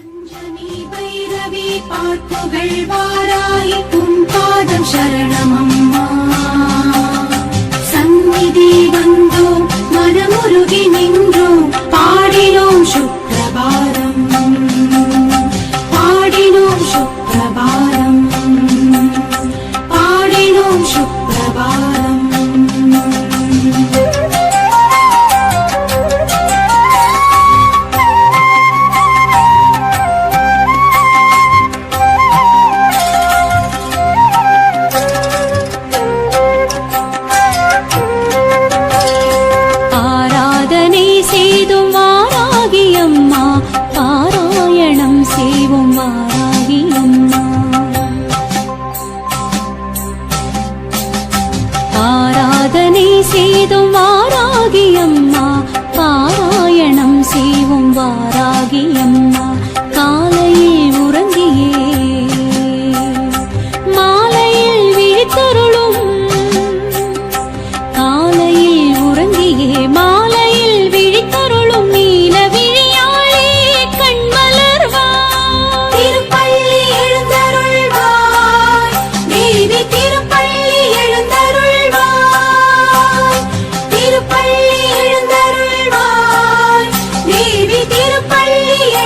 பஞ்சமி பைரவி பாட்டுகள் வாராய் பாதம் செய்தும் வாராகி அம்மா பாராயணம் செய்வோம் வாராகி அம்மா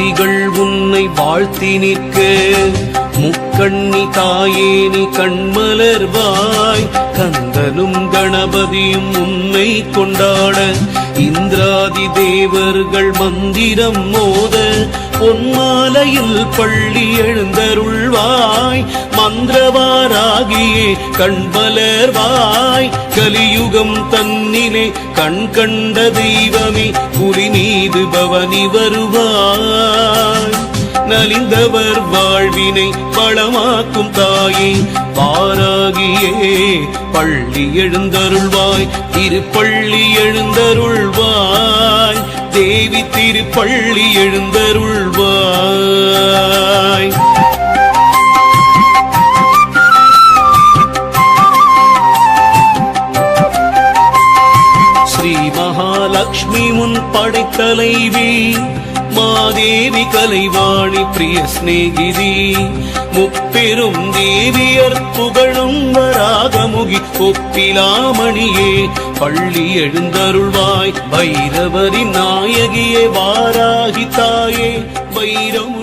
முக்திகள் உன்னை வாழ்த்தி நிற்க. முக்கண்ணி தாயே நீ கண்மலர்வாய் கந்தனும் கணபதியும் உன்னை கொண்டாட. இந்திராதி தேவர்கள் மந்திரம் மோத. பொன்மாலையில் பள்ளி எழுந்தருள்வாய். மந்திரவாராகியே கண்மலர்வாய் கலியுகம் தன்னிலே கண் கண்ட தெய்வமே புலி மீது பவனி வருவாய். நலிந்தவர் வாழ்வினை பழமாக்கும் தாயே பாராகியே பள்ளி எழுந்தருள்வாய் திருப்பள்ளி எழுந்தருள்வாய் தேவி திருப்பள்ளி எழுந்தருள்வாய். லக்ஷ்மி உன் படைத்தலைவி மாதேவி கலைவாணி பிரிய சிநேகிதி. முப்பெரும் தேவியர் புகழும் வராகமுகி ஒப்பிலாமணியே பள்ளி எழுந்தருள்வாய். பைரவரின் நாயகியே வாராகி தாயே வைரமு